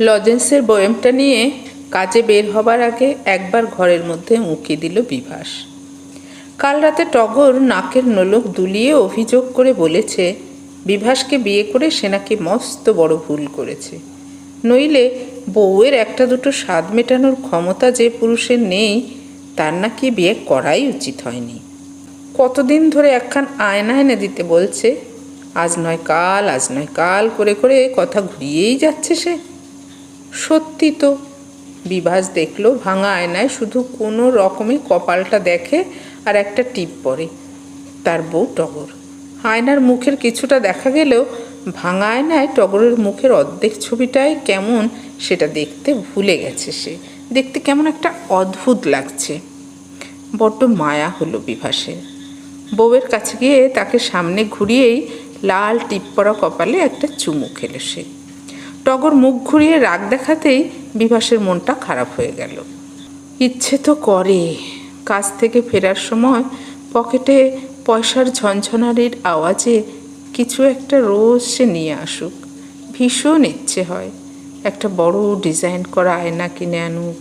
লজেন্সের বয়েমটা নিয়ে কাজে বের হবার আগে একবার ঘরের মধ্যে উঁকি দিল বিভাস। কাল রাতে টগর নাকের নোলক দুলিয়ে অভিযোগ করে বলেছে, বিভাসকে বিয়ে করে সে নাকি মস্ত বড় ভুল করেছে। নইলে বউয়ের একটা দুটো স্বাদ মেটানোর ক্ষমতা যে পুরুষের নেই, তার নাকি বিয়ে করাই উচিত হয়নি। কতদিন ধরে একখান আয়না এনে দিতে বলছে, আজ নয় কাল, আজ নয় কাল, করে করে কথা ঘুরিয়েই যাচ্ছে সে। সত্যি তো। বিভাস দেখল ভাঙা আয়নায় শুধু কোনো রকমে কপালটা দেখে আর একটা টিপ পরে। তার বউ টগর। আয়নার মুখের কিছুটা দেখা গেলেও ভাঙা আয়নায় টগরের মুখের অর্ধেক ছবিটাই কেমন সেটা দেখতে ভুলে গেছে সে। দেখতে কেমন একটা অদ্ভুত লাগছে। বড্ড মায়া হলো বিভাসের। বউয়ের কাছে গিয়ে তাকে সামনে ঘুরিয়েই লাল টিপ পরা কপালে একটা চুমু খেলে সে। টগর মুখ ঘুরিয়ে রাগ দেখাতেই বিভাসের মনটা খারাপ হয়ে গেল। ইচ্ছে তো করে। কাজ থেকে ফেরার সময় পকেটে পয়সার ঝনঝনারির আওয়াজে কিছু একটা রোজ সে নিয়ে আসুক। ভীষণ ইচ্ছে হয় একটা বড় ডিজাইন করা আয়না কিনে আনুক,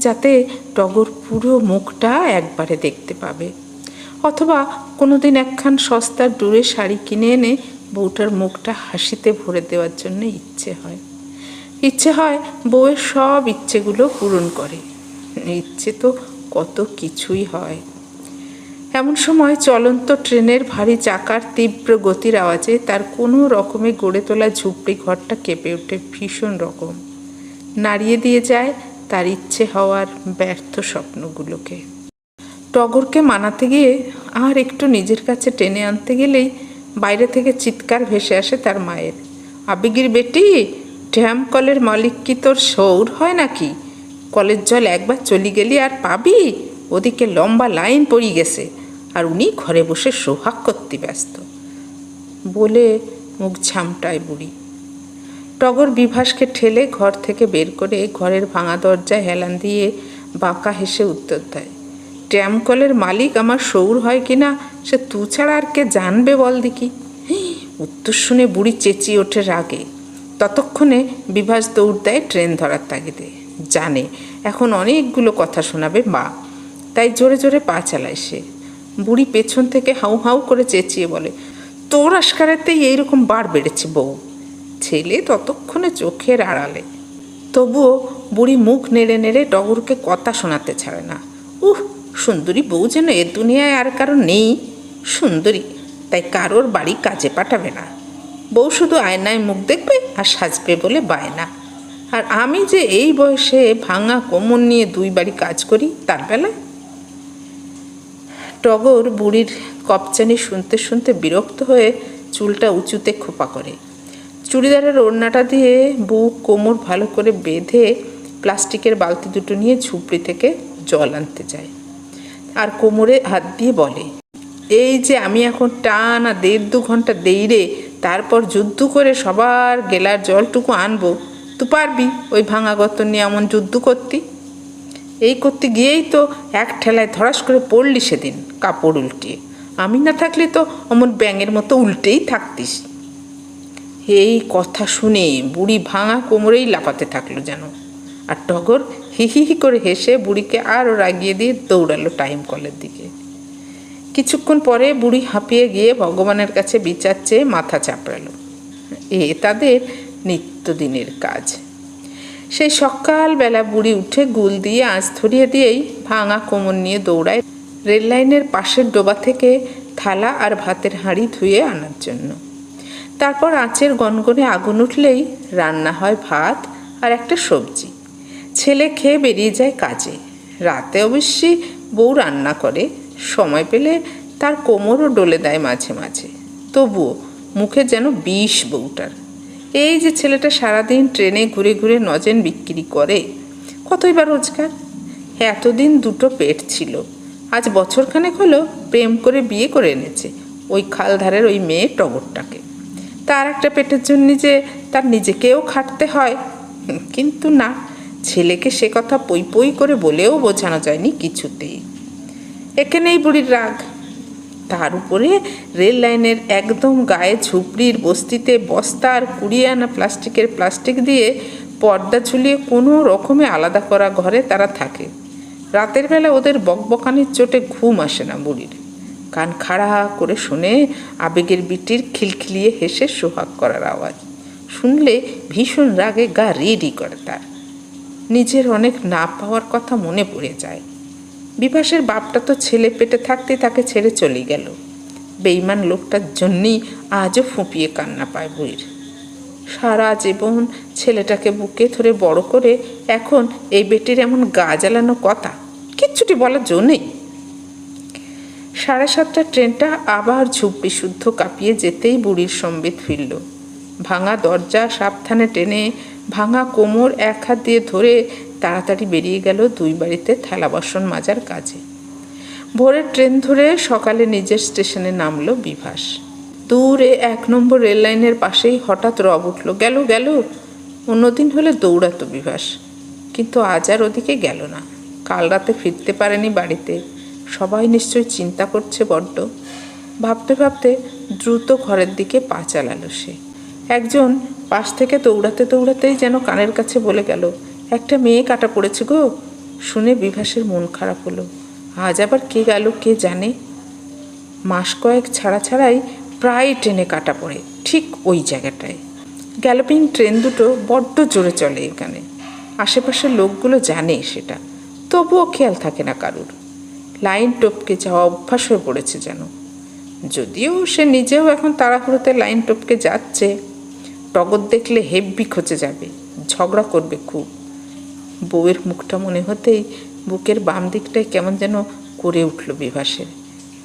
যাতে টগর পুরো মুখটা একবারে দেখতে পাবে। অথবা কোনোদিন একখান সস্তার ডুরে শাড়ি কিনে এনে বউটার মুখটা হাসিতে ভরে দেওয়ার জন্য ইচ্ছে হয়। ইচ্ছে হয় বউয়ের সব ইচ্ছেগুলো পূরণ করে। ইচ্ছে তো কত কিছুই হয়। এমন সময় চলন্ত ট্রেনের ভারী চাকার তীব্র গতির আওয়াজে তার কোনো রকমে গড়ে তোলা ঝুপড়ি ঘরটা কেঁপে ওঠে ভীষণ রকম। নাড়িয়ে দিয়ে যায় তার ইচ্ছে হওয়ার ব্যর্থ স্বপ্নগুলোকে। টগরকে মানাতে গিয়ে আর একটু নিজের কাছে টেনে আনতে গেলেই বাইরে থেকে চিৎকার ভেসে আসে তার মায়ের। আবেগির বেটি ড্যাম কলের মালিক কি তোর সৌর হয় নাকি? কলের জল একবার চলি গেলি আর পাবি? ওদিকে লম্বা লাইন পড়ি গেছে, আর উনি ঘরে বসে সোহাগ করতে ব্যস্ত। বলে মুখ ঝামটায় বুড়ি। টগর বিভাসকে ঠেলে ঘর থেকে বের করে ঘরের ভাঙা দরজায় হেলান দিয়ে বাঁকা হেসে উত্তর দেয়। ট্যাম কলের মালিক আমার সৌর হয় কিনা সে তু ছাড়া আর কে জানবে বল দেখি। উত্তর শুনে বুড়ি চেঁচিয়ে ওঠে রাগে। ততক্ষণে বিভাস দৌড় দেয় ট্রেন ধরার তাগিদে। জানে, এখন অনেকগুলো কথা শোনাবে মা। তাই জোরে জোরে পা চালায় সে। বুড়ি পেছন থেকে হাউ হাউ করে চেঁচিয়ে বলে, তোর আস্কারেতেই এইরকম বার বেড়েছে বউ। ছেলে ততক্ষণে চোখের আড়ালে। তবুও বুড়ি মুখ নেড়ে নেড়ে টগরকে কথা শোনাতে ছাড়ে না। উহ, সুন্দরী বউ যেন এ দুনিয়ায় আর কারও নেই। সুন্দরী, তাই কারোর বাড়ি কাজে পাঠাবে না। বউ শুধু আয়নায় মুখ দেখবে আর সাজবে বলে বায়না। আর আমি যে এই বয়সে ভাঙা কোমর নিয়ে দুই বাড়ি কাজ করি, তার বেলায়? টগর বুড়ির কপচানি শুনতে শুনতে বিরক্ত হয়ে চুলটা উঁচুতে খোপা করে। চুড়িদারের ওড়নাটা দিয়ে বুক, কোমর ভালো করে বেঁধে প্লাস্টিকের বালতি দুটো নিয়ে ঝুপড়ি থেকে জল আনতে যায়। আর কোমরে হাত দিয়ে বলে এই যে আমি এখন টানা দেড় দু ঘণ্টা দেই রে, তারপর যুদ্ধ করে সবার গেলার জলটুকু আনব। তুই পারবি ওই ভাঙা গত নিয়ে এমন যুদ্ধ করতি। এই করতে গিয়েই তো এক ঠেলায় ধরাস করে পড়লি সেদিন কাপড় উল্টিয়ে আমি না থাকলে তো অমন ব্যাঙের মতো উল্টেই থাকতিস। এই কথা শুনে বুড়ি ভাঙা কোমরেই লাপাতে থাকল যেন। আর টগর হি হি করে হেসে বুড়িকে আরও রাগিয়ে দিয়ে দৌড়ালো টাইম কলের দিকে। কিছুক্ষণ পরে বুড়ি হাঁপিয়ে গিয়ে ভগবানের কাছে বিচার চেয়ে মাথা চাপড়ালো। এ তাদের নিত্যদিনের কাজ। সেই সকালবেলা বুড়ি উঠে গুল দিয়ে আঁচ ধরিয়ে দিয়েই ভাঙা কোমর নিয়ে দৌড়ায় রেললাইনের পাশের ডোবা থেকে থালা আর ভাতের হাঁড়ি ধুয়ে আনার জন্য। তারপর আঁচের গনগনে আগুন উঠলেই রান্না হয় ভাত আর একটা সবজি। ছেলে খেয়ে বেরিয়ে যায় কাজে। রাতে অবশ্যই বউ রান্না করে সময় পেলে তার কোমরও ডলে দেয় মাঝে মাঝে। তবুও মুখে যেন বিষ বউটার। এই যে ছেলেটা সারাদিন ট্রেনে ঘুরে ঘুরে নজেন বিক্রি করে, কতই বা রোজগার? এতদিন দুটো পেট ছিল। আজ বছরখানেক হলো প্রেম করে বিয়ে করে এনেছে, ওই খালধারের ওই মেয়ে টগরটাকে। তার একটা পেটের জন্য যে তার নিজেকেও খাটতে হয়, কিন্তু না, ছেলেকে সে কথা পই পই করে বলেও বোঝানো যায়নি কিছুতেই। এখানেই বুড়ির রাগ। তার উপরে রেল লাইনের একদম গায়ে ঝুপড়ির বস্তিতে বস্তা আর কুড়িয়ে আনা প্লাস্টিকের প্লাস্টিক দিয়ে পর্দা ঝুলিয়ে কোনো রকমে আলাদা করা ঘরে তারা থাকে। রাতের বেলা ওদের বকবকানির চোটে ঘুম আসে না বুড়ির। কান খাড়া করে শুনে আবেগের বিটির খিলখিলিয়ে হেসে সোহাগ করার আওয়াজ। শুনলে ভীষণ রাগে গা রিডি করে তার। নিজের অনেক না পাওয়ার কথা মনে পড়ে যায়। বিভাসের বাপটা তো ছেলে পেটে থাকতে তাকে ছেড়ে চলে গেল। বেইমান লোকটার জন্যই আজও ফুঁপিয়ে কান্না পায় বুড়ির সারা জীবন ছেলেটাকে বুকে ধরে বড় করে এখন এই বেটির এমন গা জ্বালানো কথা কিচ্ছুটি বলার জন্যেই সাড়ে সাতটা ট্রেনটা আবার ঝুপড়ি শুদ্ধ কাঁপিয়ে যেতেই বুড়ির সম্বিত ফিরল। ভাঙা দরজা সাবধানে টেনে ভাঙা কোমর এক হাত দিয়ে ধরে তাড়াতাড়ি বেরিয়ে গেল দুই বাড়িতে থালা বাসন মাজার কাজে। ভোরের ট্রেন ধরে সকালে নিজের স্টেশনে নামলো বিভাস। দূরে এক নম্বর রেল লাইনের পাশেই হঠাৎ রব উঠল, গেল গেল। অন্যদিন হলে দৌড়াতো বিভাস, কিন্তু আজ আর ওদিকে গেল না। কাল রাতে ফিরতে পারেনি বাড়িতে। সবাই নিশ্চয়ই চিন্তা করছে বড্ড। ভাবতে ভাবতে দ্রুত ঘরের দিকে পা চালালো সে। একজন পাশ থেকে দৌড়াতে, দৌড়াতেই যেন কানের কাছে বলে গেল একটা মেয়ে কাটা পড়েছে গো। শুনে বিভাসের মন খারাপ হলো। আজ আবার কে গেল, কে জানে? মাস কয়েক ছাড়া ছাড়াই প্রায় ট্রেনে কাটা পড়ে, ঠিক ওই জায়গাটায়। গ্যালোপিং ট্রেন দুটো বড্ড জোরে চলে এখানে। আশেপাশের লোকগুলো জানে সেটা, তবুও খেয়াল থাকে না কারুর। লাইন টপকে যাওয়া অভ্যাস হয়ে পড়েছে যেন। যদিও সে নিজেও এখন তাড়াহুড়োতে লাইন টপকে যাচ্ছে। টগর দেখলে হেব্বি খচে যাবে, ঝগড়া করবে খুব। বউয়ের মুখটা মনে হতেই বুকের বাম দিকটায় কেমন যেন করে উঠল বিভাসের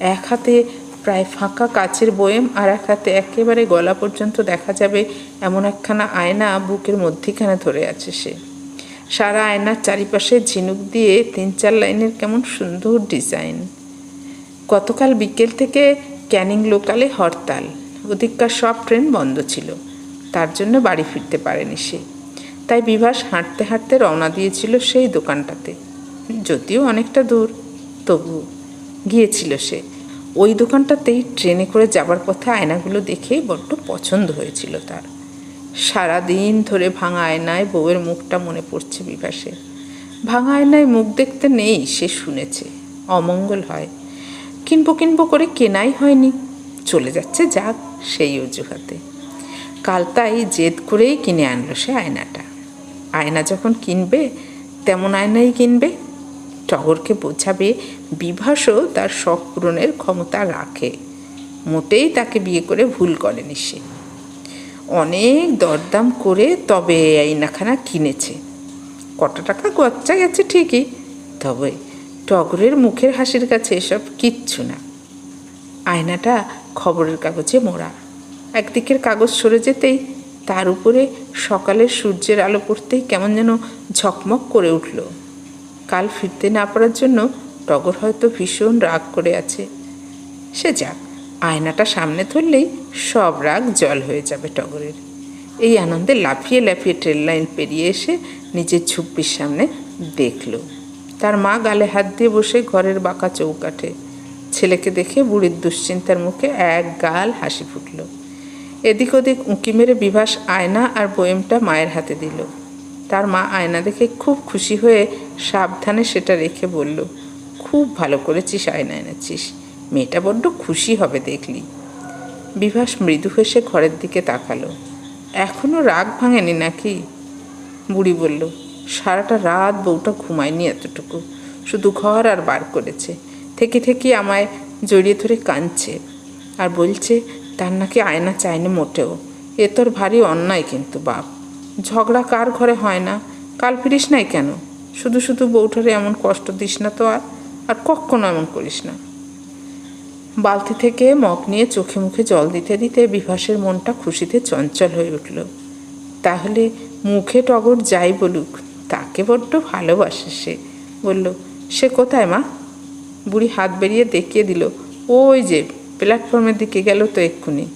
এক হাতে প্রায় ফাঁকা কাচের বয়েম আর এক হাতে একেবারে গলা পর্যন্ত দেখা যাবে এমন একখানা আয়না বুকের মধ্যিখানে ধরে আছে সে। সারা আয়নার চারিপাশে ঝিনুক দিয়ে তিন চার লাইনের কেমন সুন্দর ডিজাইন। গতকাল বিকেল থেকে ক্যানিং লোকালে হরতাল। ওদিককার সব ট্রেন বন্ধ ছিল। তার জন্য বাড়ি ফিরতে পারেনি সে। তাই বিভাস হাঁটতে হাঁটতে রওনা দিয়েছিল সেই দোকানটাতে। যদিও অনেকটা দূর তবু গিয়েছিল সে। ওই দোকানটাতেই ট্রেনে করে যাবার পথে আয়নাগুলো দেখেই বড্ড পছন্দ হয়েছিল তার। সারা দিন ধরে ভাঙা আয়নায় বউয়ের মুখটা মনে পড়ছে বিভাসে ভাঙা আয়নায় মুখ দেখতে নেই, সে শুনেছে। অমঙ্গল হয়। কিনবো কিনবো করে কেনাই হয়নি। চলে যাচ্ছে যাক সেই অজুহাতে। কাল তাই জেদ করেই কিনে আনলো সে আয়নাটা। আয়না যখন কিনবে, তেমন আয়নাই কিনবে। টগরকে বোঝাবে, বিভাসও তার শখ পূরণের ক্ষমতা রাখে। মোটেই তাকে বিয়ে করে ভুল করেনি সে। অনেক দরদাম করে তবে আয়নাখানা কিনেছে। কত টাকা গচ্চা গেছে ঠিকই, তবে টগরের মুখের হাসির কাছে এসব কিচ্ছু না। আয়নাটা খবরের কাগজে মোড়া। একদিকের কাগজ সরে যেতেই তার উপরে সকালের সূর্যের আলো পড়তেই কেমন যেন ঝকমক করে উঠল। কাল ফিরতে না পারার জন্য টগর হয়তো ভীষণ রাগ করে আছে। সে যাক, আয়নাটা সামনে ধরলেই সব রাগ জল হয়ে যাবে টগরের। এই আনন্দে লাফিয়ে লাফিয়ে ট্রেন লাইন পেরিয়ে এসে নিজের ঝুপ্পির সামনে দেখল। তার মা গালে হাত দিয়ে বসে ঘরের বাঁকা চৌকাঠে। ছেলেকে দেখে বুড়ির দুশ্চিন্তার মুখে এক গাল হাসি ফুটল। এদিক ওদিক উঁকি মেরে বিভাস আয়না আর বয়েমটা মায়ের হাতে দিল। তার মা আয়না দেখে খুব খুশি হয়ে সাবধানে সেটা রেখে বলল, খুব ভালো করেছিস আয়না এনেছিস। মেয়েটা বড্ড খুশি হবে দেখলি। বিভাস মৃদু হেসে ঘরের দিকে তাকালো। এখনও রাগ ভাঙেনি নাকি? বুড়ি বলল, সারাটা রাত বউটা ঘুমায়নি এতটুকু। শুধু ঘর আর বার করেছে। থেকে থেকে আমায় জড়িয়ে ধরে কাঁদছে। আর বলছে তার নাকি আয়না চায়নি মোটেও। এ তোর ভারী অন্যায় কিন্তু বাপ। ঝগড়া কার ঘরে হয় না? কাল ফিরিস নাই কেন? শুধু শুধু বউটারে এমন কষ্ট দিস না তো আর আর কখনো এমন করিস না। বালতি থেকে মগ নিয়ে চোখে মুখে জল দিতে দিতে বিভাসের মনটা খুশিতে চঞ্চল হয়ে উঠল। তাহলে মুখে টগর যাই বলুক, তাকে বড্ড ভালোবাসে সে। বলল, সে কোথায় মা? বুড়ি হাত বেরিয়ে দেখিয়ে দিল, ওই যে প্ল্যাটফর্মের দিকে গেল তো এক্ষুনি।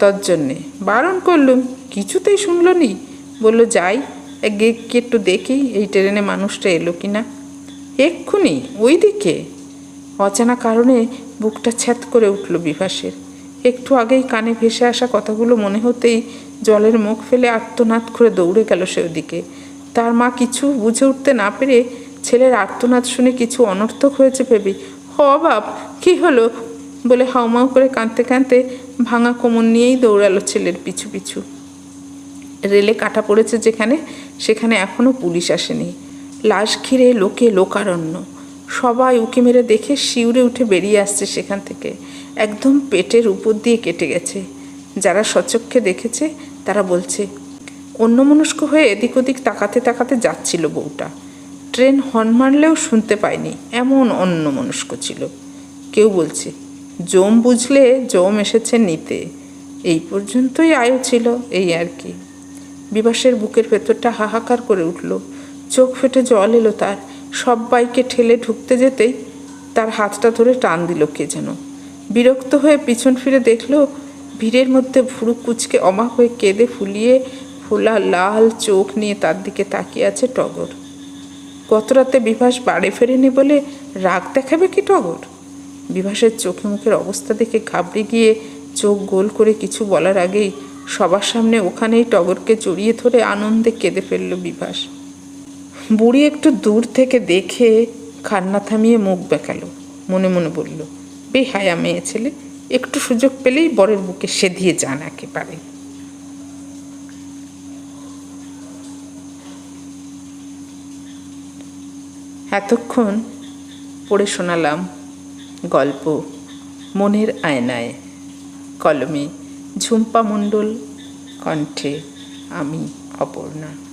তোর জন্যে বারণ করলুম, কিছুতেই শুনল নি বলল, যাই গিয়ে একটু দেখি এই ট্রেনে মানুষটা এলো কি না। এক্ষুনি? ওই দিকে অজানা কারণে বুকটা ছ্যাত করে উঠল বিভাসের। একটু আগেই কানে ভেসে আসা কথাগুলো মনে হতেই জলের মুখ ফেলে আর্তনাদ করে দৌড়ে গেল সে ওদিকে। তার মা কিছু বুঝে উঠতে না পেরে ছেলের আর্তনাদ শুনে কিছু অনর্থক হয়েছে ভেবে? বাপ, কি হলো? বলে হাউমাউ করে কাঁদতে কাঁদতে ভাঙা কোমর নিয়েই দৌড়ালো ছেলের পিছু পিছু। রেলে কাটা পড়েছে যেখানে, সেখানে এখনও পুলিশ আসেনি। লাশ ঘিরে লোকে লোকারণ্য। সবাই উকি মেরে দেখে শিউরে উঠে বেরিয়ে আসছে সেখান থেকে। একদম পেটের উপর দিয়ে কেটে গেছে। যারা সচক্ষে দেখেছে, তারা বলছে, অন্যমনস্ক হয়ে এদিক ওদিক তাকাতে তাকাতে যাচ্ছিল বউটা। ট্রেন হর্ন মারলেও শুনতে পায়নি। এমন অন্যমনস্ক ছিল। কেউ বলছে জম বুঝলে জম এসেছে নিতে। এই পর্যন্তই আয়ু ছিল, এই আর কি। বিবাসের বুকের ভেতরটা হাহাকার করে উঠল। চোখ ফেটে জল এলো তার। সবাইকে ঠেলে ঢুকতে যেতেই তার হাতটা ধরে টান দিল কে যেন। বিরক্ত হয়ে পিছন ফিরে দেখল, ভিড়ের মধ্যে ভুরু কুচকে অবাক হয়ে কেঁদে ফুলিয়ে ফোলা লাল চোখ নিয়ে তার দিকে তাকিয়ে আছে টগর। গত রাতে বিভাস বাড়ি ফেরেনি বলে রাগ দেখাবে কি টগর? বিভাসের চোখে মুখের অবস্থা দেখে ঘাবড়ে গিয়ে চোখ গোল করে কিছু বলার আগেই সবার সামনে ওখানেই টগরকে জড়িয়ে ধরে আনন্দে কেঁদে ফেলল বিভাস। বুড়ি একটু দূর থেকে দেখে খান্না থামিয়ে মুখ বেঁকালো। মনে মনে বলল, বেহায়া মেয়ে ছেলে, একটু সুযোগ পেলেই বরের বুকে সেধিয়ে যান একেবারে। এতক্ষণ পড়ে শোনালাম গল্প মনের আয়নায়। কলমে ঝুম্পা মণ্ডল কণ্ঠে আমি অপর্ণা।